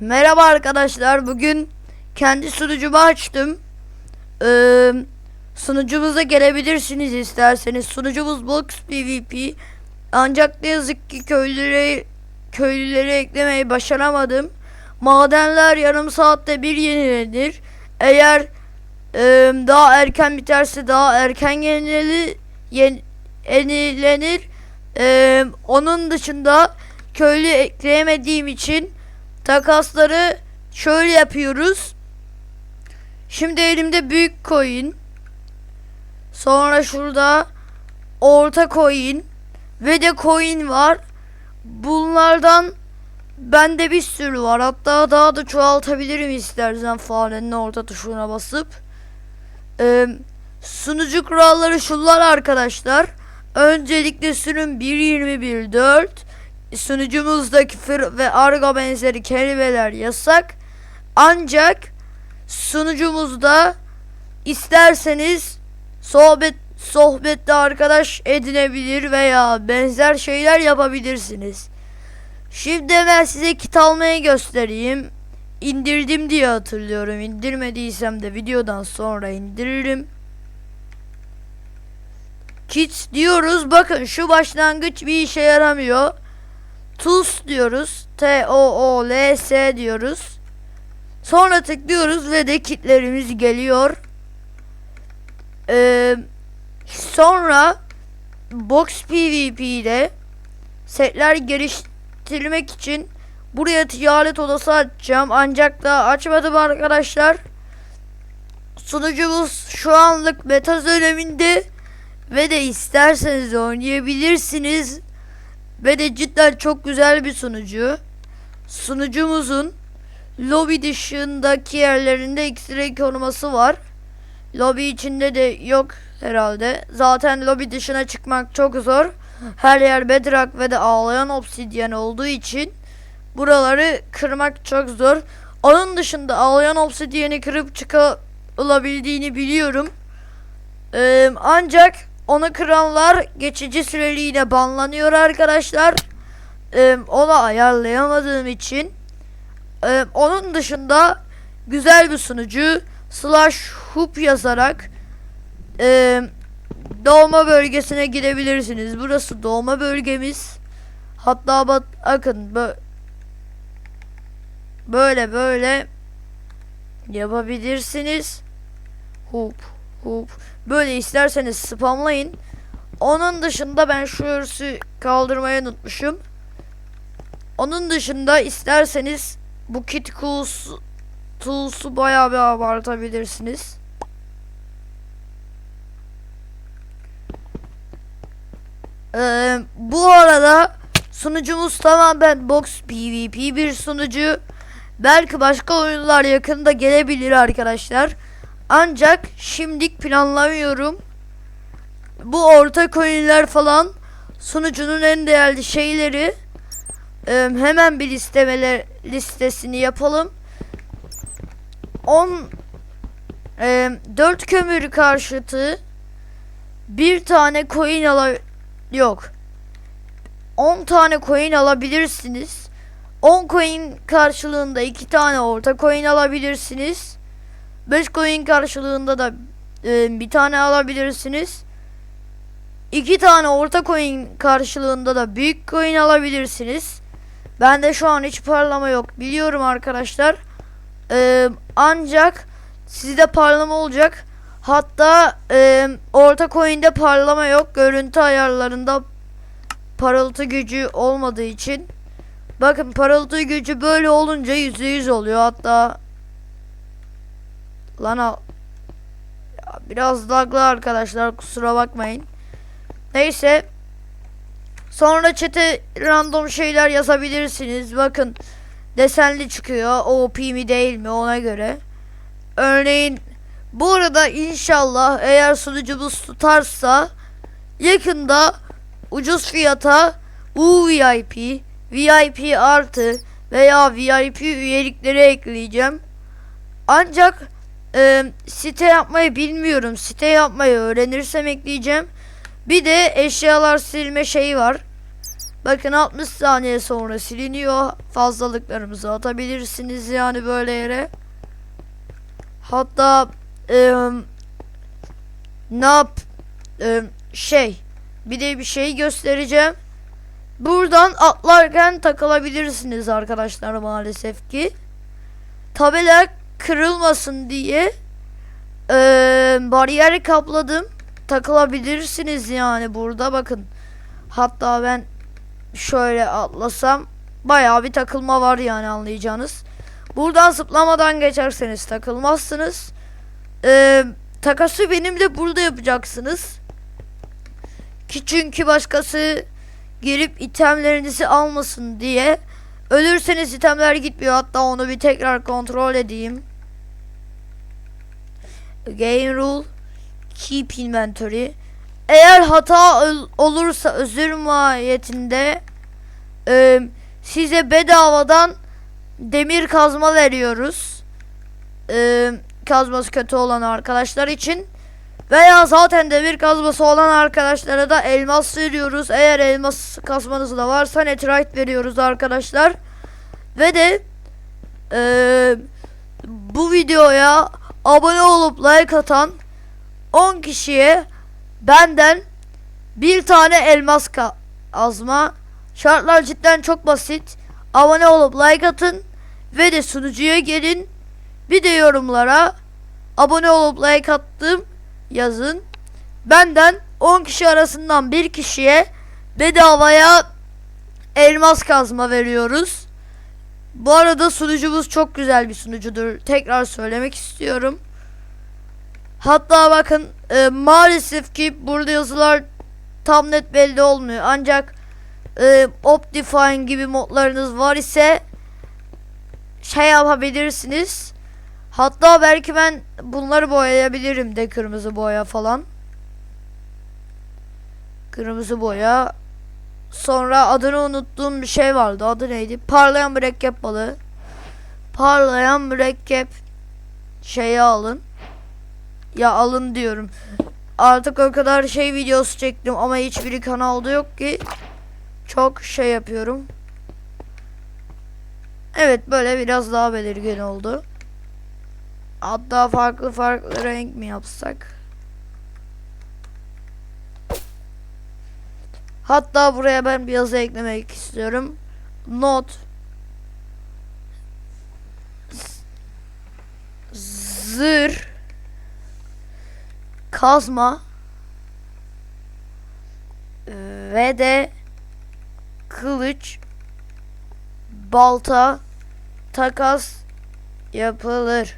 Merhaba arkadaşlar. Bugün kendi sunucumu açtım. Ee, sunucumuza gelebilirsiniz isterseniz. Sunucumuz Box PvP. Ancak ne yazık ki köylülere köylüleri eklemeyi başaramadım. Madenler yarım saatte bir yenilenir. Eğer e, daha erken biterse daha erken yenili, yen, yenilenir. Ee, onun dışında köylü ekleyemediğim için takasları şöyle yapıyoruz. Şimdi elimde büyük coin. Sonra şurada orta coin ve de coin var. Bunlardan bende bir sürü var. Hatta daha da çoğaltabilirim istersen farenin orta tuşuna basıp. Ee, sunucu kuralları şunlar arkadaşlar. Öncelikle sürüm 1.21.4 sunucumuzda küfür ve argo benzeri kelimeler yasak. Ancak sunucumuzda isterseniz sohbet sohbette arkadaş edinebilir veya benzer şeyler yapabilirsiniz. Şimdi ben size kit almayı göstereyim. İndirdim diye hatırlıyorum. İndirmediysem de videodan sonra indiririm. Kit diyoruz. Bakın şu başlangıç bir işe yaramıyor. Tools diyoruz. T O O L S diyoruz. Sonra tıklıyoruz ve de kitlerimiz geliyor. Ee, sonra Box PvP'de setler geliştirmek için buraya ticaret odası açacağım. Ancak da açmadım arkadaşlar. Sunucumuz şu anlık beta döneminde ve de isterseniz oynayabilirsiniz. Ve de cidden çok güzel bir sunucu. Sunucumuzun lobi dışındaki yerlerinde X-ray koruması var. Lobi içinde de yok herhalde. Zaten lobi dışına çıkmak çok zor. Her yer bedrock ve de ağlayan obsidyen olduğu için buraları kırmak çok zor. Onun dışında ağlayan obsidyeni kırıp çıkılabildiğini biliyorum. Ee, ancak onu kıranlar geçici süreliğine banlanıyor arkadaşlar. Ee, onu ayarlayamadığım için. Ee, onun dışında güzel bir sunucu slash hoop yazarak e, doğma bölgesine gidebilirsiniz. Burası doğma bölgemiz. Hatta bak, bakın bö- böyle böyle yapabilirsiniz. Hoop hoop. Böyle isterseniz spamlayın. Onun dışında ben şu örsü kaldırmayı unutmuşum. Onun dışında isterseniz bu kit tools, tools'u bayağı bir abartabilirsiniz. Ee, bu arada sunucumuz tamamen box pvp bir sunucu. Belki başka oyunlar yakında gelebilir arkadaşlar. Ancak şimdilik planlamıyorum. Bu orta coinler falan sunucunun en değerli şeyleri. Hemen bir listemeler listesini yapalım. 10 e, 4 kömür karşıtı bir tane coin ala yok. 10 tane coin alabilirsiniz. 10 coin karşılığında 2 tane orta coin alabilirsiniz. 5 coin karşılığında da e, bir tane alabilirsiniz. 2 tane orta coin karşılığında da büyük coin alabilirsiniz. Bende şu an hiç parlama yok. Biliyorum arkadaşlar. E, ancak sizde parlama olacak. Hatta e, orta coin'de parlama yok. Görüntü ayarlarında parıltı gücü olmadığı için. Bakın parıltı gücü böyle olunca %100 oluyor. Hatta Lan al. Ya biraz laglı arkadaşlar kusura bakmayın. Neyse. Sonra çete random şeyler yazabilirsiniz. Bakın desenli çıkıyor. OP mi değil mi ona göre. Örneğin bu arada inşallah eğer sunucumuz tutarsa yakında ucuz fiyata UVIP, VIP artı veya VIP üyelikleri ekleyeceğim. Ancak e, site yapmayı bilmiyorum. Site yapmayı öğrenirsem ekleyeceğim. Bir de eşyalar silme şeyi var. Bakın 60 saniye sonra siliniyor. Fazlalıklarımızı atabilirsiniz yani böyle yere. Hatta eee ne yap eee, şey bir de bir şey göstereceğim. Buradan atlarken takılabilirsiniz arkadaşlar maalesef ki. Tabela kırılmasın diye eee bariyer kapladım. Takılabilirsiniz yani burada bakın. Hatta ben şöyle atlasam bayağı bir takılma var yani anlayacağınız. Buradan zıplamadan geçerseniz takılmazsınız. Eee takası benimle burada yapacaksınız. Ki çünkü başkası gelip itemlerinizi almasın diye. Ölürseniz itemler gitmiyor. Hatta onu bir tekrar kontrol edeyim. Game rule. Keep inventory. Eğer hata ol- olursa özür mahiyetinde e, size bedavadan demir kazma veriyoruz. E, kazması kötü olan arkadaşlar için. Veya zaten demir kazması olan arkadaşlara da elmas veriyoruz. Eğer elmas kazmanız da varsa netherite veriyoruz arkadaşlar. Ve de eee, bu videoya abone olup like atan 10 kişiye benden bir tane elmas ka- kazma. Şartlar cidden çok basit. Abone olup like atın ve de sunucuya gelin. Bir de yorumlara abone olup like attım yazın. Benden 10 kişi arasından bir kişiye bedavaya elmas kazma veriyoruz. Bu arada sunucumuz çok güzel bir sunucudur. Tekrar söylemek istiyorum. Hatta bakın e, maalesef ki burada yazılar tam net belli olmuyor. Ancak e, Optifine gibi modlarınız var ise şey yapabilirsiniz. Hatta belki ben bunları boyayabilirim de kırmızı boya falan. Kırmızı boya. Sonra adını unuttuğum bir şey vardı. Adı neydi? Parlayan mürekkep balığı. Parlayan mürekkep şeyi alın. Ya alın diyorum. Artık o kadar şey videosu çektim ama hiçbiri kanalda yok ki. Çok şey yapıyorum. Evet böyle biraz daha belirgin oldu. Hatta farklı farklı renk mi yapsak? Hatta buraya ben bir yazı eklemek istiyorum. Not Zır Kazma ve de kılıç balta takas yapılır.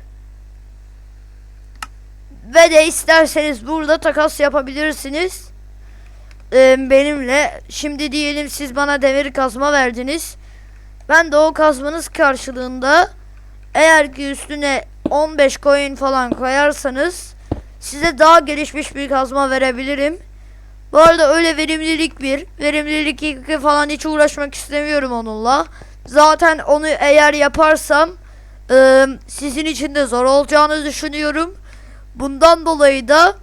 Ve de isterseniz burada takas yapabilirsiniz. Benimle. Şimdi diyelim siz bana demir kazma verdiniz. Ben de o kazmanız karşılığında eğer ki üstüne 15 coin falan koyarsanız size daha gelişmiş bir kazma verebilirim. Bu arada öyle verimlilik bir, verimlilik iki falan hiç uğraşmak istemiyorum onunla. Zaten onu eğer yaparsam sizin için de zor olacağını düşünüyorum. Bundan dolayı da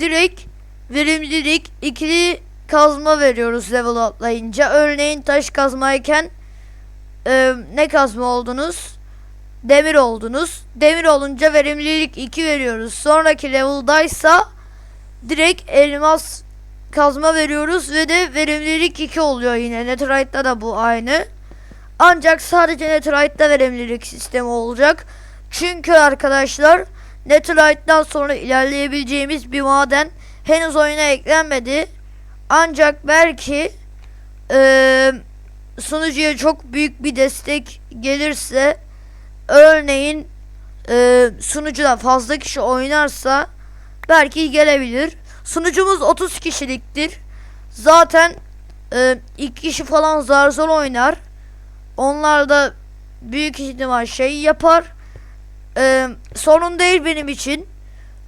direkt verimlilik ikili kazma veriyoruz level atlayınca. Örneğin taş kazmayken e, ne kazma oldunuz? Demir oldunuz. Demir olunca verimlilik 2 veriyoruz. Sonraki level'daysa direkt elmas kazma veriyoruz ve de verimlilik 2 oluyor yine. Netherite'da da bu aynı. Ancak sadece Netherite'da verimlilik sistemi olacak. Çünkü arkadaşlar Netherite'dan sonra ilerleyebileceğimiz bir maden henüz oyuna eklenmedi. Ancak belki eee sunucuya çok büyük bir destek gelirse örneğin eee sunucuda fazla kişi oynarsa belki gelebilir. Sunucumuz 30 kişiliktir. Zaten eee iki kişi falan zar zor oynar. Onlar da büyük ihtimal şey yapar. Eee sorun değil benim için.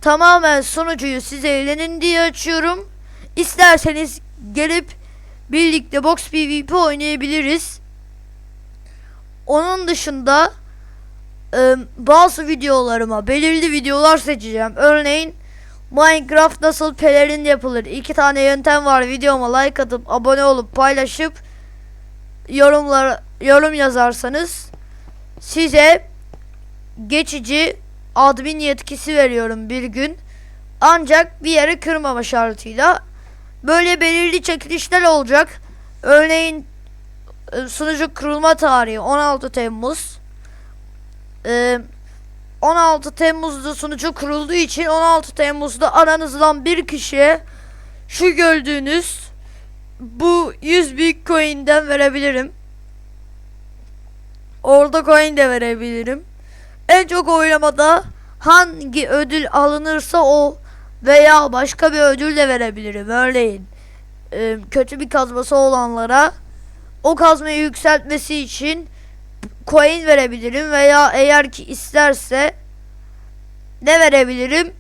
Tamamen sunucuyu size eğlenin diye açıyorum. İsterseniz gelip birlikte box PvP oynayabiliriz. Onun dışında e, bazı videolarıma belirli videolar seçeceğim. Örneğin Minecraft nasıl pelerin yapılır? İki tane yöntem var. Videoma like atıp abone olup paylaşıp yorumlar yorum yazarsanız size geçici admin yetkisi veriyorum bir gün. Ancak bir yere kırmama şartıyla böyle belirli çekilişler olacak. Örneğin e, sunucu kurulma tarihi 16 Temmuz. Ee, 16 Temmuz'da sunucu kurulduğu için 16 Temmuz'da aranızdan bir kişiye şu gördüğünüz bu 100 büyük coin'den verebilirim. Orada coin de verebilirim. En çok oylamada hangi ödül alınırsa o veya başka bir ödül de verebilirim. Örneğin e, kötü bir kazması olanlara o kazmayı yükseltmesi için coin verebilirim veya eğer ki isterse ne verebilirim?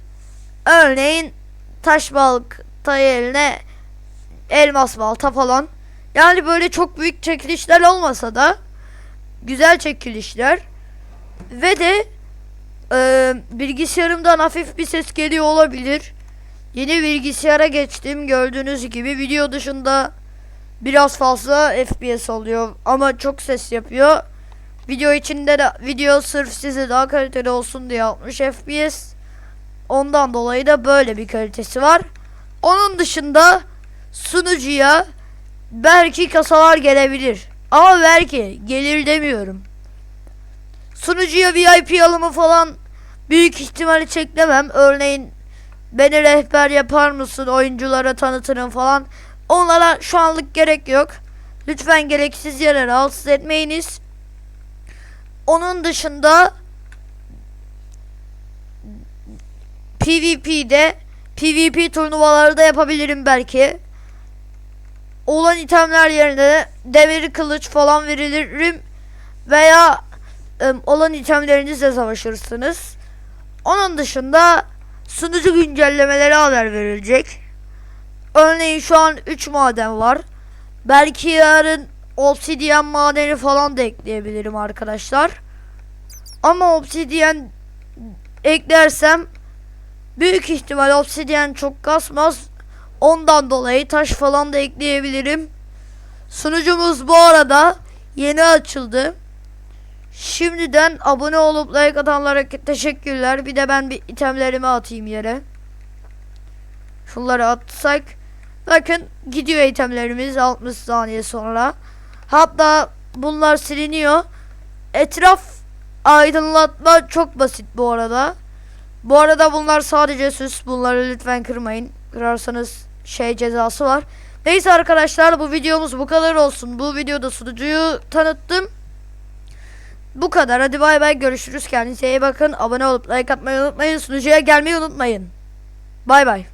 Örneğin taş balta eline elmas balta falan. Yani böyle çok büyük çekilişler olmasa da güzel çekilişler ve de e, bilgisayarımdan hafif bir ses geliyor olabilir. Yeni bilgisayara geçtim. Gördüğünüz gibi video dışında biraz fazla FPS oluyor ama çok ses yapıyor. Video içinde de video sırf size daha kaliteli olsun diye 60 FPS. Ondan dolayı da böyle bir kalitesi var. Onun dışında sunucuya belki kasalar gelebilir. Ama belki gelir demiyorum. Sunucuya VIP alımı falan büyük ihtimalle çeklemem. Örneğin beni rehber yapar mısın oyunculara tanıtırım falan. Onlara şu anlık gerek yok. Lütfen gereksiz yere rahatsız etmeyiniz. Onun dışında PvP'de PvP turnuvaları da yapabilirim belki. Olan itemler yerine demir kılıç falan veririm veya olan itemlerinizle savaşırsınız. Onun dışında sunucu güncellemeleri haber verilecek. Örneğin şu an 3 maden var. Belki yarın obsidiyen madeni falan da ekleyebilirim arkadaşlar. Ama obsidiyen eklersem büyük ihtimal obsidiyen çok kasmaz. Ondan dolayı taş falan da ekleyebilirim. Sunucumuz bu arada yeni açıldı. Şimdiden abone olup like atanlara teşekkürler. Bir de ben bir itemlerimi atayım yere. Şunları atsak. Bakın gidiyor itemlerimiz 60 saniye sonra. Hatta bunlar siliniyor. Etraf aydınlatma çok basit bu arada. Bu arada bunlar sadece süs. Bunları lütfen kırmayın. Kırarsanız şey cezası var. Neyse arkadaşlar bu videomuz bu kadar olsun. Bu videoda sunucuyu tanıttım. Bu kadar. Hadi bay bay görüşürüz. Kendinize iyi bakın. Abone olup like atmayı unutmayın. Sunucuya gelmeyi unutmayın. Bay bay.